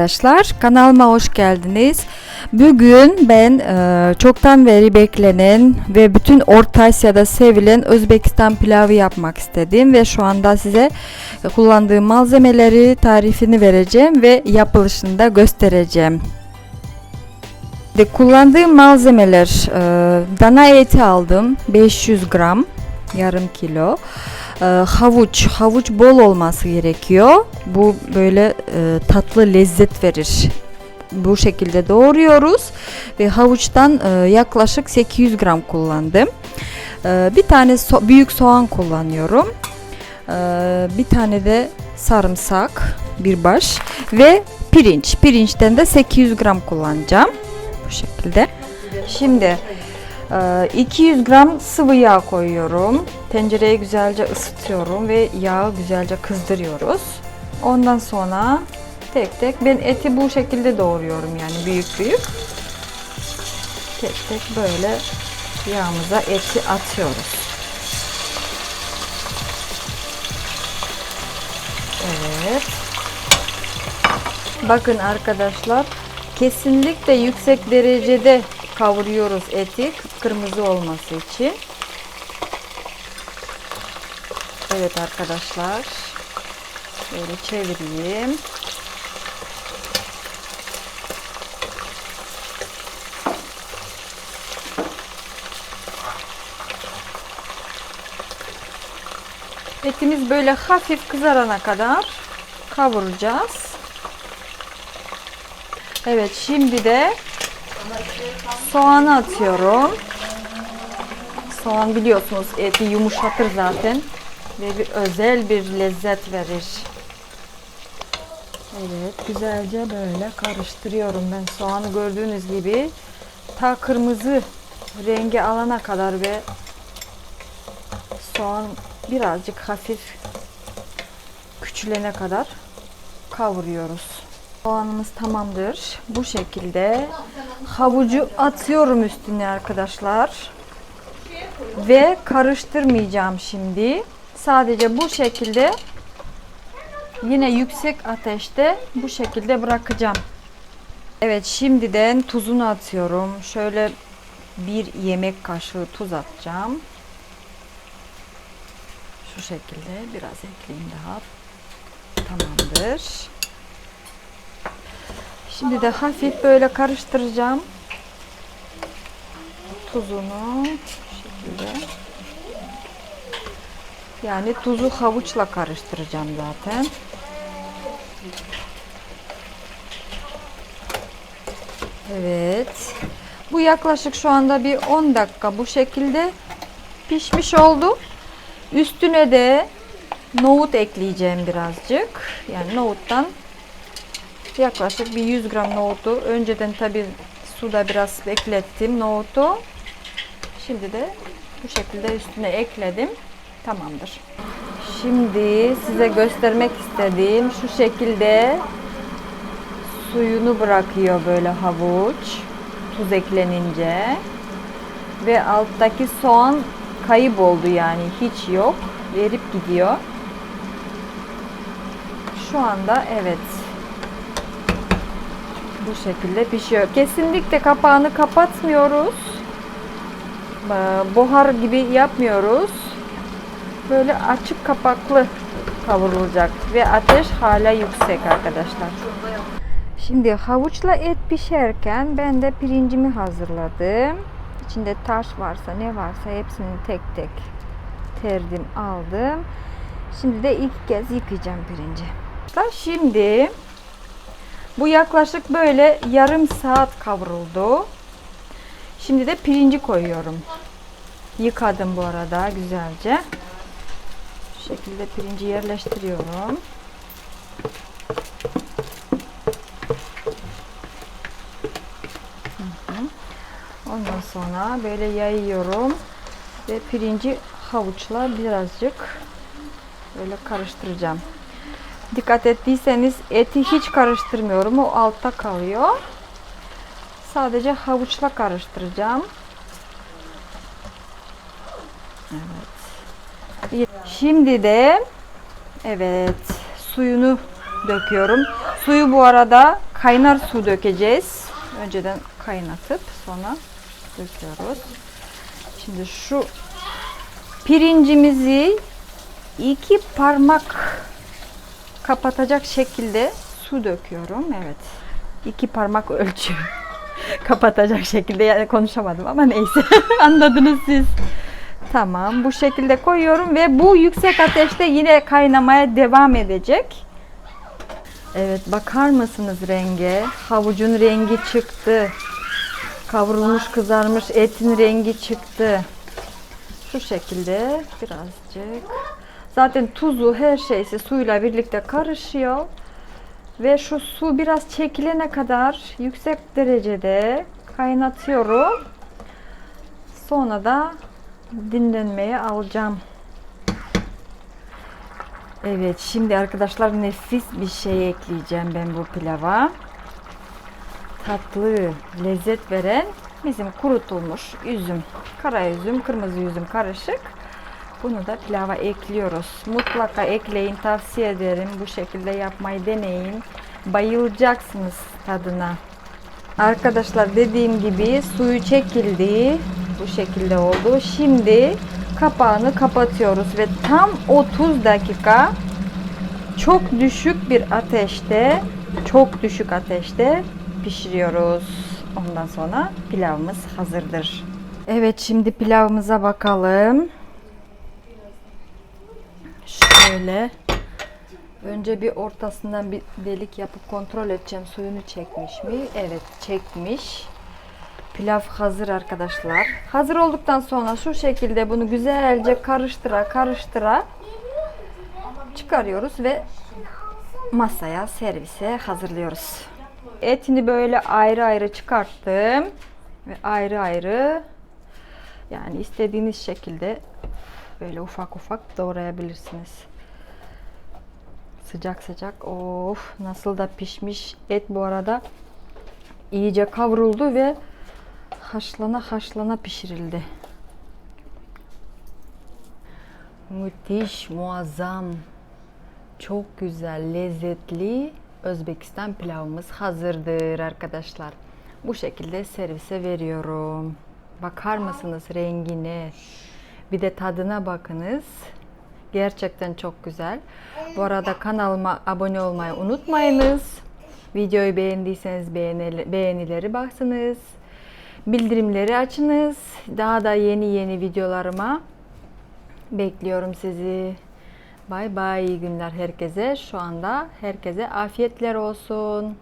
Arkadaşlar kanalıma hoş geldiniz. Bugün ben e, çoktan beri beklenen ve bütün Orta Asya'da sevilen Özbekistan pilavı yapmak istedim ve şu anda size kullandığım malzemeleri tarifini vereceğim ve yapılışını da göstereceğim. De kullandığım malzemeler e, dana eti aldım 500 gram yarım kilo. E, havuç, havuç bol olması gerekiyor. Bu böyle e, tatlı lezzet verir. Bu şekilde doğruyoruz ve havuçtan e, yaklaşık 800 gram kullandım. E, bir tane so- büyük soğan kullanıyorum. E, bir tane de sarımsak, bir baş ve pirinç. Pirinçten de 800 gram kullanacağım. Bu şekilde. Şimdi e, 200 gram sıvı yağ koyuyorum. Tencereye güzelce ısıtıyorum ve yağı güzelce kızdırıyoruz. Ondan sonra tek tek ben eti bu şekilde doğruyorum yani büyük büyük. Tek tek böyle yağımıza eti atıyoruz. Evet. Bakın arkadaşlar kesinlikle yüksek derecede kavuruyoruz eti kırmızı olması için. Evet arkadaşlar. Böyle çevireyim. Etimiz böyle hafif kızarana kadar kavuracağız. Evet şimdi de soğanı atıyorum. Soğan biliyorsunuz eti yumuşatır zaten ve bir özel bir lezzet verir. Evet güzelce böyle karıştırıyorum ben soğanı gördüğünüz gibi ta kırmızı rengi alana kadar ve soğan birazcık hafif küçülene kadar kavuruyoruz. Soğanımız tamamdır. Bu şekilde havucu atıyorum üstüne arkadaşlar. Ve karıştırmayacağım şimdi. Sadece bu şekilde yine yüksek ateşte bu şekilde bırakacağım. Evet şimdiden tuzunu atıyorum. Şöyle bir yemek kaşığı tuz atacağım. Şu şekilde biraz ekleyeyim daha. Tamamdır. Şimdi de hafif böyle karıştıracağım. Tuzunu şu şekilde. Yani tuzu havuçla karıştıracağım zaten. Evet. Bu yaklaşık şu anda bir 10 dakika bu şekilde pişmiş oldu. Üstüne de nohut ekleyeceğim birazcık. Yani nohuttan yaklaşık bir 100 gram nohutu. Önceden tabi suda biraz beklettim nohutu. Şimdi de bu şekilde üstüne ekledim. Tamamdır. Şimdi size göstermek istediğim şu şekilde suyunu bırakıyor böyle havuç tuz eklenince. Ve alttaki soğan kayıp oldu yani hiç yok verip gidiyor. Şu anda evet bu şekilde pişiyor. Kesinlikle kapağını kapatmıyoruz. Ee, buhar gibi yapmıyoruz böyle açık kapaklı kavrulacak ve ateş hala yüksek arkadaşlar Şimdi havuçla et pişerken ben de pirincimi hazırladım. İçinde taş varsa ne varsa hepsini tek tek terdim aldım. Şimdi de ilk kez yıkayacağım pirinci. Şimdi bu yaklaşık böyle yarım saat kavruldu. Şimdi de pirinci koyuyorum. Yıkadım bu arada güzelce. Şu şekilde pirinci yerleştiriyorum. Ondan sonra böyle yayıyorum ve pirinci havuçla birazcık böyle karıştıracağım. Dikkat ettiyseniz eti hiç karıştırmıyorum. O altta kalıyor. Sadece havuçla karıştıracağım. Evet. Şimdi de evet suyunu döküyorum. Suyu bu arada kaynar su dökeceğiz. Önceden kaynatıp sonra döküyoruz. Şimdi şu pirincimizi iki parmak kapatacak şekilde su döküyorum. Evet. İki parmak ölçü. kapatacak şekilde yani konuşamadım ama neyse anladınız siz. Tamam bu şekilde koyuyorum ve bu yüksek ateşte yine kaynamaya devam edecek. Evet bakar mısınız renge? Havucun rengi çıktı. Kavrulmuş kızarmış etin rengi çıktı. Şu şekilde birazcık. Zaten tuzu her şeysi suyla birlikte karışıyor. Ve şu su biraz çekilene kadar yüksek derecede kaynatıyorum. Sonra da dinlenmeye alacağım. Evet şimdi arkadaşlar nefis bir şey ekleyeceğim ben bu pilava. Tatlı, lezzet veren bizim kurutulmuş üzüm, kara üzüm, kırmızı üzüm karışık. Bunu da pilava ekliyoruz. Mutlaka ekleyin, tavsiye ederim. Bu şekilde yapmayı deneyin. Bayılacaksınız tadına. Arkadaşlar dediğim gibi suyu çekildi. Bu şekilde oldu. Şimdi kapağını kapatıyoruz ve tam 30 dakika çok düşük bir ateşte, çok düşük ateşte pişiriyoruz. Ondan sonra pilavımız hazırdır. Evet şimdi pilavımıza bakalım. Şöyle önce bir ortasından bir delik yapıp kontrol edeceğim suyunu çekmiş mi? Evet çekmiş. Pilav hazır arkadaşlar. Hazır olduktan sonra şu şekilde bunu güzelce karıştıra karıştıra çıkarıyoruz ve masaya servise hazırlıyoruz. Etini böyle ayrı ayrı çıkarttım ve ayrı ayrı yani istediğiniz şekilde böyle ufak ufak doğrayabilirsiniz. Sıcak sıcak. Of nasıl da pişmiş. Et bu arada iyice kavruldu ve haşlana haşlana pişirildi. Müthiş, muazzam, çok güzel, lezzetli Özbekistan pilavımız hazırdır arkadaşlar. Bu şekilde servise veriyorum. Bakar mısınız rengine? Bir de tadına bakınız. Gerçekten çok güzel. Bu arada kanalıma abone olmayı unutmayınız. Videoyu beğendiyseniz beğenileri basınız. Bildirimleri açınız. Daha da yeni yeni videolarıma bekliyorum sizi. Bay bay iyi günler herkese. Şu anda herkese afiyetler olsun.